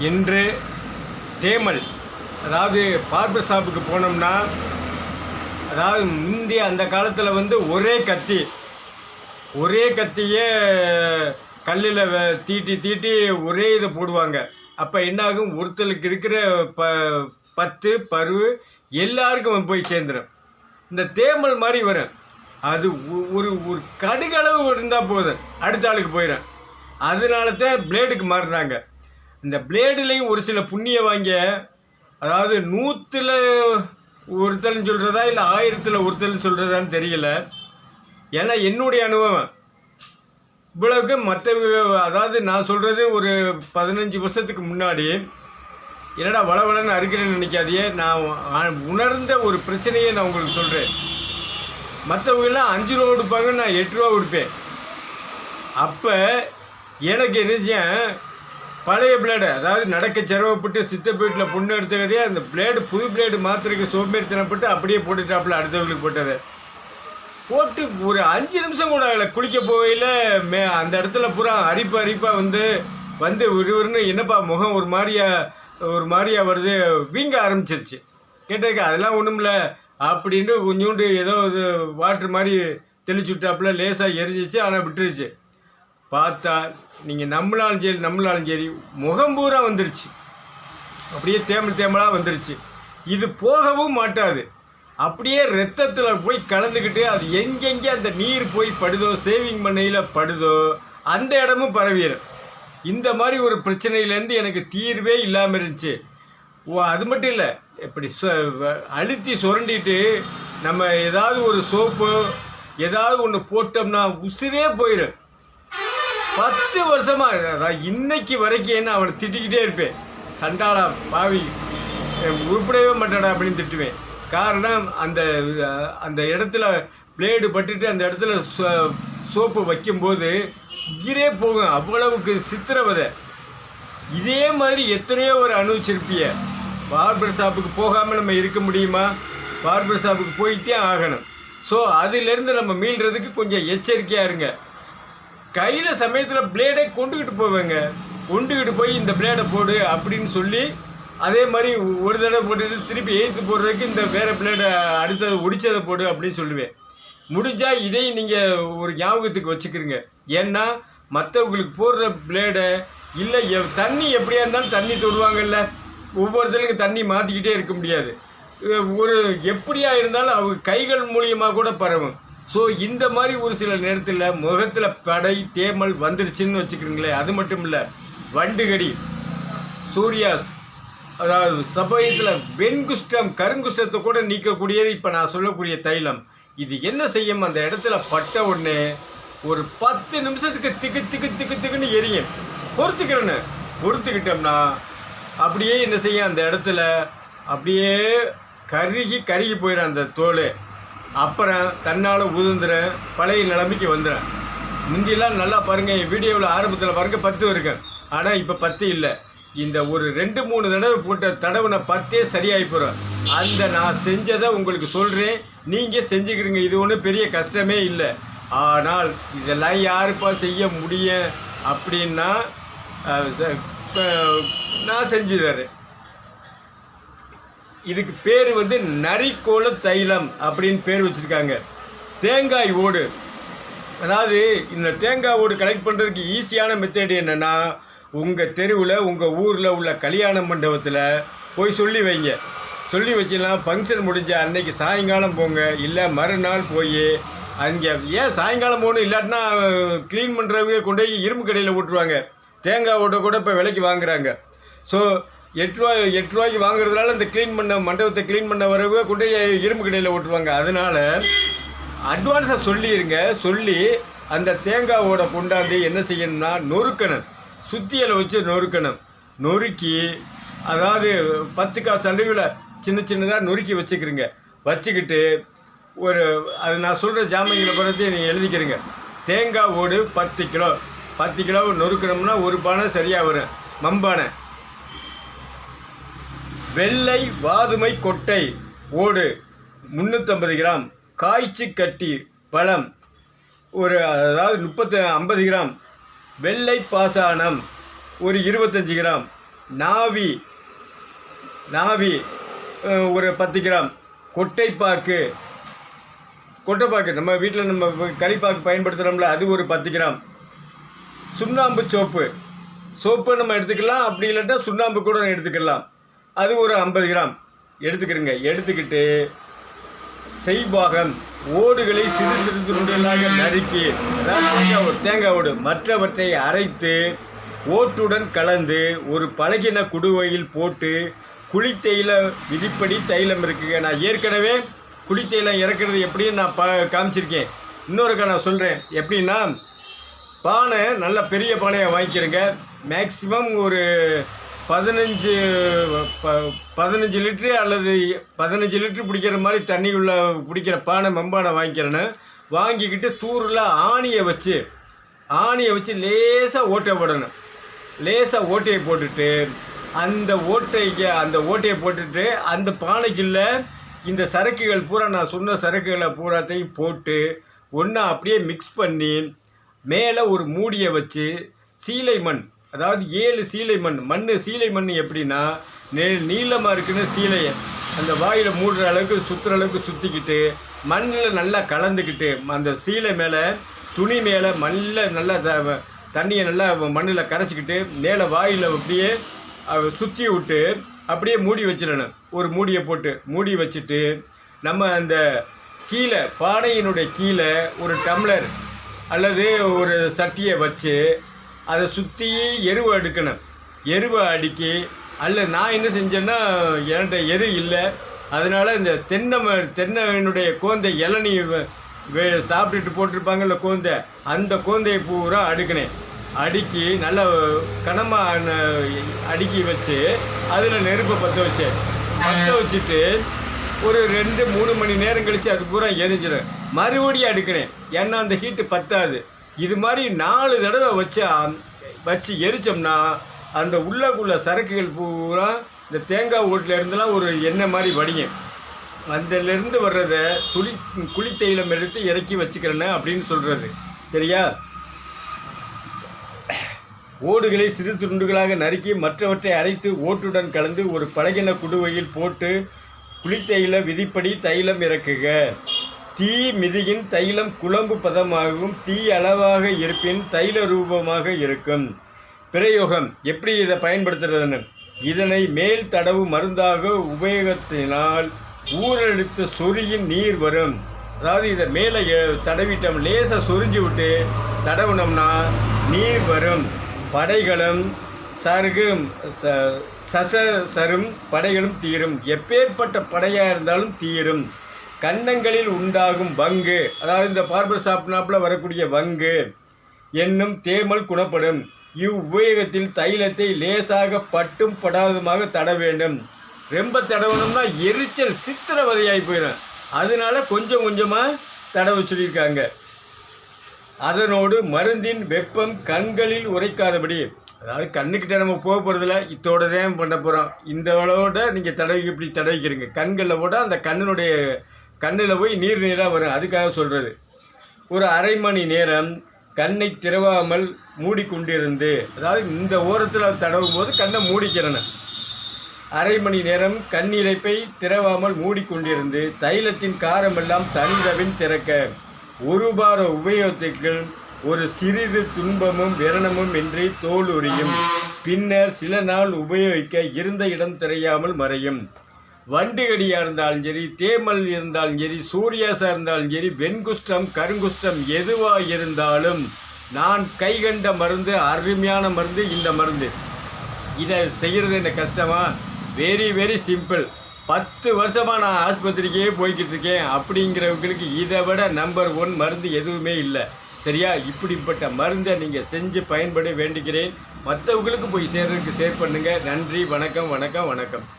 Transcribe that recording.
இன்று தேமல் அதாவது பார்பர் ஷாப்புக்கு போனோம்னா அதாவது முந்தைய அந்த காலத்தில் வந்து ஒரே கத்தி. ஒரே கத்தியே கல்லில் தீட்டி தீட்டி ஒரே இதை போடுவாங்க. அப்போ என்னாகும்? ஒருத்தருக்கு இருக்கிற ப பத்து பருவு எல்லாருக்கும் போய் சேர்ந்துடும் இந்த தேமல் மாதிரி வரும். அது ஒரு ஒரு கடுகளவு இருந்தால் போதும். அடுத்த ஆளுக்கு போயிடும் அதனால தான் பிளேடுக்கு மாறுறாங்க இந்த பிளேடுலேயும் ஒரு சில புண்ணிய வாங்க அதாவது நூற்றில் ஒருத்தல்னு சொல்கிறதா இல்லை ஆயிரத்தில் ஒருத்தல்னு சொல்கிறதான்னு தெரியல. ஏன்னா என்னுடைய அனுபவம். இவ்வளவுக்கு மற்ற அதாவது நான் சொல்கிறது ஒரு பதினஞ்சு வருஷத்துக்கு முன்னாடி என்னடா வளவளன்னு அறுக்கிறேன்னு நினைக்காதியே நான் உணர்ந்த ஒரு பிரச்சனையை நான் உங்களுக்கு சொல்கிறேன் மற்றவங்கெல்லாம் அஞ்சு ரூபா கொடுப்பாங்க நான் எட்டு ரூபா கொடுப்பேன். அப்போ எனக்கு என்னச்சேன் பழைய பிளேடு அதாவது நடக்க சிரமப்பட்டு சித்த வீட்டில் பொண்ணு எடுத்துக்கதே அந்த பிளேடு புது பிளேடு மாத்திரைக்கு சோம்பேறித்தனப்பட்டு அப்படியே போட்டுட்டாப்புல அடுத்தவங்களுக்கு போட்டது. போட்டு ஒரு அஞ்சு நிமிஷம் கூட ஆகலை குளிக்க போகையில் மே அந்த இடத்துல பூரா அரிப்பு அரிப்பாக வந்து வந்து விறுவிறுன்னு என்னப்பா முகம் ஒரு மாதிரியா ஒரு மாதிரியா வருது வீங்க ஆரம்பிச்சிருச்சு. கேட்டதுக்கு அதெல்லாம் ஒன்றும்ல அப்படின்ட்டு கொஞ்சோண்டு ஏதோ இது வாட்ரு மாதிரி தெளிச்சு விட்டாப்புல லேசாக எரிஞ்சிச்சு ஆனால் விட்டுருச்சு. பார்த்தா நீங்கள் நம்மளாலும் சரி நம்மளாலும் சரி முகம் பூரா வந்துருச்சு. அப்படியே தேமல் தேமலாக வந்துருச்சு. இது போகவும் மாட்டாது. அப்படியே ரத்தத்தில் போய் கலந்துக்கிட்டு அது எங்கெங்கே அந்த நீர் போய் படுதோ சேவிங் பண்ணையில் படுதோ அந்த இடமும் பரவிடும் இந்த மாதிரி ஒரு பிரச்சனையிலேருந்து எனக்கு தீர்வே இல்லாமல் இருந்துச்சு. ஓ அது மட்டும் இல்லை இப்படி சொ அழுத்தி சுரண்டிட்டு நம்ம ஏதாவது ஒரு சோப்பு ஏதாவது ஒன்று போட்டோம்னா உசிரே போயிடும் பத்து வருஷமாக அதான் இன்னைக்கு வரைக்கும் என்ன அவனை திட்டிக்கிட்டே இருப்பேன். சண்டாளா பாவி உருப்படவே மாட்டாடா அப்படின்னு திட்டுவேன். காரணம் அந்த அந்த இடத்துல பிளேடு பட்டுட்டு அந்த இடத்துல சோ- சோப்பு வைக்கும்போது உயிரே போகும். அவ்வளவுக்கு சித்திரவதை இதே மாதிரி எத்தனையோ ஒரு அனுபவிச்சிருப்பிய. பார்பர் ஷாப்புக்கு போகாமல் நம்ம இருக்க முடியுமா? பார்பர் ஷாப்புக்கு போயிட்டே ஆகணும். ஸோ அதிலேருந்து நம்ம மீள்றதுக்கு கொஞ்சம் எச்சரிக்கையாக இருங்க. கையில் சமயத்தில் பிளேடை கொண்டுக்கிட்டு போவேங்க. கொண்டுக்கிட்டு போய் இந்த பிளேடை போடு அப்படின்னு சொல்லி அதே மாதிரி ஒரு தடவை போட்டுட்டு திருப்பி எய்த்து போடுறதுக்கு இந்த வேறு பிளேடை அடுத்தது ஒடிச்சதை போடு அப்படின்னு சொல்லுவேன். முடிஞ்சால் இதையும் நீங்கள் ஒரு ஞாபகத்துக்கு வச்சுக்கிறீங்க ஏன்னா மற்றவங்களுக்கு போடுற பிளேடை இல்லை எ தண்ணி எப்படியா இருந்தாலும் தண்ணி தொடுவாங்கல்ல. ஒவ்வொருத்தருக்கு தண்ணி மாற்றிக்கிட்டே இருக்க முடியாது. ஒரு எப்படியா இருந்தாலும் அவங்க கைகள் மூலியமாக கூட பரவும். ஸோ இந்த மாதிரி ஒரு சில நேரத்தில் முகத்தில் படை தேமல் வந்துருச்சுன்னு வச்சுக்கிறீங்களேன் அது மட்டும் இல்லை வண்டுகடி சூர்யாஸ் அதாவது சபயத்தில் வெண்குஷ்டம் கருங்குஷ்டத்தை கூட நீக்கக்கூடியது இப்போ நான் சொல்லக்கூடிய தைலம். இது என்ன செய்யும்? அந்த இடத்துல பட்ட உடனே ஒரு பத்து நிமிஷத்துக்கு திக்கு திக்கு திக்கு திக்குன்னு எரியும். பொறுத்துக்கிறேன்னு. பொறுத்துக்கிட்டோம்னா அப்படியே என்ன செய்யும்? அந்த இடத்துல அப்படியே கருகி கருகி போயிடும் அந்த தோல். அப்புறம் தன்னால் உதிர்ந்துறேன் பழைய நிலைமைக்கு வந்துடுறேன் முந்தியெல்லாம் நல்லா பாருங்கள் என் வீடியோவில் ஆரம்பத்தில் பாருங்க பத்து இருக்கேன் ஆனால் இப்போ பத்து இல்லை. இந்த ஒரு ரெண்டு மூணு தடவை போட்ட தடவை பத்தே சரியாகி போகிறோம் அந்த நான் செஞ்சதை உங்களுக்கு சொல்கிறேன் நீங்கள் செஞ்சுக்கிறீங்க இது ஒன்றும் பெரிய கஷ்டமே இல்லை. ஆனால் இதெல்லாம் யாருப்பா செய்ய முடியும் அப்படின்னா நான் செஞ்சு தரேன் இதுக்கு பேர் வந்து நரிக்கோள தைலம் அப்படின்னு பேர் வச்சுருக்காங்க. தேங்காய் ஓடு. அதாவது இந்த தேங்காய் ஓடு கலெக்ட் பண்ணுறதுக்கு ஈஸியான மெத்தட் என்னென்னா உங்கள் தெருவில் உங்கள் ஊரில் உள்ள கல்யாண மண்டபத்தில் போய் சொல்லி வைங்க. சொல்லி வச்சிடலாம் ஃபங்க்ஷன் முடிஞ்ச அன்னைக்கு சாயங்காலம் போங்க. இல்லை மறுநாள் போய் அங்கே ஏன் சாயங்காலம் போகணும்? இல்லாட்டினா க்ளீன் பண்ணுறவங்க கொண்டு போய் இரும்பு கடையில் விட்டுருவாங்க தேங்காய் ஓட்டை கூட இப்போ விலைக்கு வாங்குறாங்க. ஸோ எட்டு ரூபா எட்டு ரூபாய்க்கு வாங்குறதுனால இந்த க்ளீன் பண்ண மண்டபத்தை க்ளீன் பண்ண வரவே கொண்டு இரும்பு கடையில் ஓட்டுவாங்க. அதனால் அட்வான்ஸாக சொல்லிடுங்க சொல்லி அந்த தேங்காவோட கொண்டாந்து என்ன செய்யணும்னா நொறுக்கணும். சுத்தியில் வச்சு நொறுக்கணும். நொறுக்கி அதாவது பத்து காசு அளவில் சின்ன சின்னதாக நொறுக்கி வச்சுக்கிறீங்க வச்சுக்கிட்டு ஒரு அது நான் சொல்கிற ஜாமீன்களை பற்றி நீங்கள் எழுதிக்கிறீங்க தேங்காய் ஓடு பத்து கிலோ பத்து கிலோ நொறுக்கணும்னா ஒரு பானை சரியாக வரும். மம்பானை. வெள்ளை வாதுமை கொட்டை. ஓடு. முந்நூற்றம்பது கிராம். காய்ச்சி கட்டி பழம். ஒரு அதாவது முப்பத்து ஐம்பது கிராம். வெள்ளை பாசானம் ஒரு இருபத்தஞ்சி கிராம். நாவி. நாவி ஒரு பத்து கிராம். கொட்டைப்பாக்கு. கொட்டைப்பாக்கு. நம்ம வீட்டில் நம்ம களிப்பாக்கு பயன்படுத்துகிறோம்ல அது ஒரு பத்து கிராம். சுண்ணாம்பு சோப்பு. சோப்பு நம்ம எடுத்துக்கலாம். அப்படி இல்லாட்டா சுண்ணாம்பு கூட எடுத்துக்கலாம். அது ஒரு ஐம்பது கிராம். எடுத்துக்கிறங்க. எடுத்துக்கிட்டு செய்பாகம் ஓடுகளை சிறு சிறு துண்டுகளாக நறுக்கி அதாவது தேங்காய் ஓடு தேங்காய் ஓடு மற்றவற்றை அரைத்து ஓட்டுடன் கலந்து ஒரு பழகின குடுவையில் போட்டு குளித்தையில விதிப்படி தைலம் இருக்குங்க. நான் ஏற்கனவே குளித்தையிலம் இறக்குறது எப்படின்னு நான் ப காமிச்சிருக்கேன். இன்னொருக்க நான் சொல்கிறேன் எப்படின்னா பானை நல்ல பெரிய பானையை வாங்கிக்கிறேங்க. மேக்ஸிமம் ஒரு பதினஞ்சு ப பதினஞ்சு லிட்ரு அல்லது பதினஞ்சு லிட்ரு பிடிக்கிற மாதிரி தண்ணி உள்ள பிடிக்கிற பானை மெம்பானை வாங்கிக்கிறேன்னு. வாங்கிக்கிட்டு தூரில் ஆணியை வச்சு ஆணியை வச்சு லேசாக ஓட்டை போடணும். லேசாக ஓட்டையை போட்டுட்டு அந்த ஓட்டைக்கு அந்த ஓட்டையை போட்டுட்டு அந்த பானைக்குள்ள இந்த சரக்குகள் பூரா நான் சொன்ன சரக்குகளை பூராத்தையும் போட்டு ஒன்றா அப்படியே மிக்ஸ் பண்ணி மேலே ஒரு மூடியை வச்சு சீலை மண் அதாவது ஏழு சீலை மண். மண் சீலை மண் எப்படின்னா நெ நீளமாக இருக்குன்னு சீலையை அந்த வாயில் மூடுற அளவுக்கு சுற்றுற அளவுக்கு சுற்றிக்கிட்டு மண்ணில் நல்லா கலந்துக்கிட்டு அந்த சீலை மேலே துணி மேலே மண்ணில் நல்லா த- தண்ணியை நல்லா மண்ணில் கரைச்சிக்கிட்டு மேலே வாயில் அப்படியே சுற்றி விட்டு அப்படியே மூடி வச்சிடணும். ஒரு மூடியை போட்டு மூடி வச்சுட்டு நம்ம அந்த கீழே பானையினுடைய கீழே ஒரு டம்ளர் அல்லது ஒரு சட்டியை வச்சு அதை சுற்றி எருவை அடுக்கணும். எருவை அடுக்கி அல்ல நான் என்ன செஞ்சேன்னா என்கிட்ட எரு இல்லை. அதனால் இந்த தென்னை ம- தென்னையினுடைய கோந்தை இளநீ வ- வே- சாப்பிட்டுட்டு போட்டிருப்பாங்கல்ல கோந்தை அந்த கோந்தையை பூரா அடுக்கினேன். அடுக்கி நல்லா கனமாக அடுக்கி வச்சு அதில் நெருப்பை பற்ற வச்சேன். பற்ற வச்சுட்டு ஒரு ரெண்டு மூணு மணி நேரம் கழித்து அது பூரா எரிஞ்சிடும் மறுபடியும் அடுக்கினேன். ஏன்னா அந்த ஹீட்டு பத்தாது. இது மாதிரி நாலு தடவை வச்சா வச்சு எரிச்சோம்னா அந்த உள்ளக்குள்ள சரக்குகள் பூரா இந்த தேங்காய் ஓட்டில் ஒரு எண்ணெய் மாதிரி வடியும். அதிலிருந்து வர்றதை துளி குளித்தைலம் எடுத்து இறக்கி வச்சுக்கிறேன்னு அப்படின்னு சொல்கிறது சரியா? ஓடுகளை சிறு துண்டுகளாக நறுக்கி மற்றவற்றை அரைத்து ஓட்டுடன் கலந்து ஒரு பழகின குடுவையில் போட்டு குளித்தையில விதிப்படி தைலம் இறக்குக. தீ மிதியின் தைலம் குழம்பு பதமாகவும் தீ அளவாக இருப்பின் தைல ரூபமாக இருக்கும். பிரயோகம். எப்படி இதை பயன்படுத்துறதுன்னு? இதனை மேல் தடவு மருந்தாக உபயோகத்தினால் ஊரடித்து சொரியின் நீர் வரும். அதாவது இதை மேலே தடவிட்டோம் லேசாக சொரிஞ்சு விட்டு தடவுனோம்னா நீர் வரும். படைகளும் சருகும் ச சச சரும் படைகளும் தீரும். எப்பேற்பட்ட படையாக இருந்தாலும் தீரும். கன்னங்களில் உண்டாகும் வங்கு. அதாவது இந்த பார்பர் சாப்பிட்னாப்புல வரக்கூடிய வங்கு என்னும் தேமல் குணப்படும். இவ்வுபயோகத்தில் தைலத்தை லேசாக பட்டும் படாததுமாக தட வேண்டும். ரொம்ப தடவணும்னா எரிச்சல் சித்திரவதையாகி போயிடும். அதனால கொஞ்சம் கொஞ்சமாக தடவை சொல்லியிருக்காங்க. அதனோடு மருந்தின் வெப்பம் கண்களில் உரைக்காதபடி அதாவது கண்ணுக்கிட்ட நம்ம போக போகிறதில்ல இத்தோட தான் பண்ண போகிறோம் இந்த அளவோட நீங்கள் தடவி இப்படி தடவிக்கிறீங்க. கண்களில் போட்டால் அந்த கண்ணினுடைய கண்ணில் போய் நீர் நீராக வரும். அதுக்காக சொல்கிறது ஒரு அரை மணி நேரம் கண்ணை திறவாமல் மூடிக்கொண்டிருந்து அதாவது இந்த ஓரத்தில் தடவும் போது கண்ணை மூடிக்கிறணும் அரை மணி நேரம் கண்ணிரைப்பை திறவாமல் மூடிக்கொண்டிருந்து தைலத்தின் காரமெல்லாம் தனிதவின் திறக்க ஒரு வார உபயோகத்திற்கு ஒரு சிறிது துன்பமும் விரணமும் இன்றி தோல் உரியும். பின்னர் சில நாள் உபயோகிக்க இருந்த இடம் தெரியாமல் மறையும். வண்டுகடியாக இருந்தாலும் சரி தேமல் இருந்தாலும் சரி சூரியாசா இருந்தாலும் சரி வெண்குஷ்டம் கருங்குஷ்டம் எதுவாக இருந்தாலும் நான் கைகண்ட மருந்து அருமையான மருந்து இந்த மருந்து. இதை செய்கிறது என்ன கஷ்டமா? வெரி வெரி சிம்பிள் பத்து வருஷமாக நான் ஆஸ்பத்திரிக்கே போய்கிட்டு இருக்கேன். அப்படிங்கிறவங்களுக்கு இதை விட நம்பர் ஒன் மருந்து எதுவுமே இல்லை. சரியா? இப்படிப்பட்ட மருந்தை நீங்கள் செஞ்சு பயன்பட வேண்டுகிறேன் மற்றவங்களுக்கு போய் சேர்றதுக்கு ஷேர் பண்ணுங்கள் நன்றி வணக்கம் வணக்கம் வணக்கம்.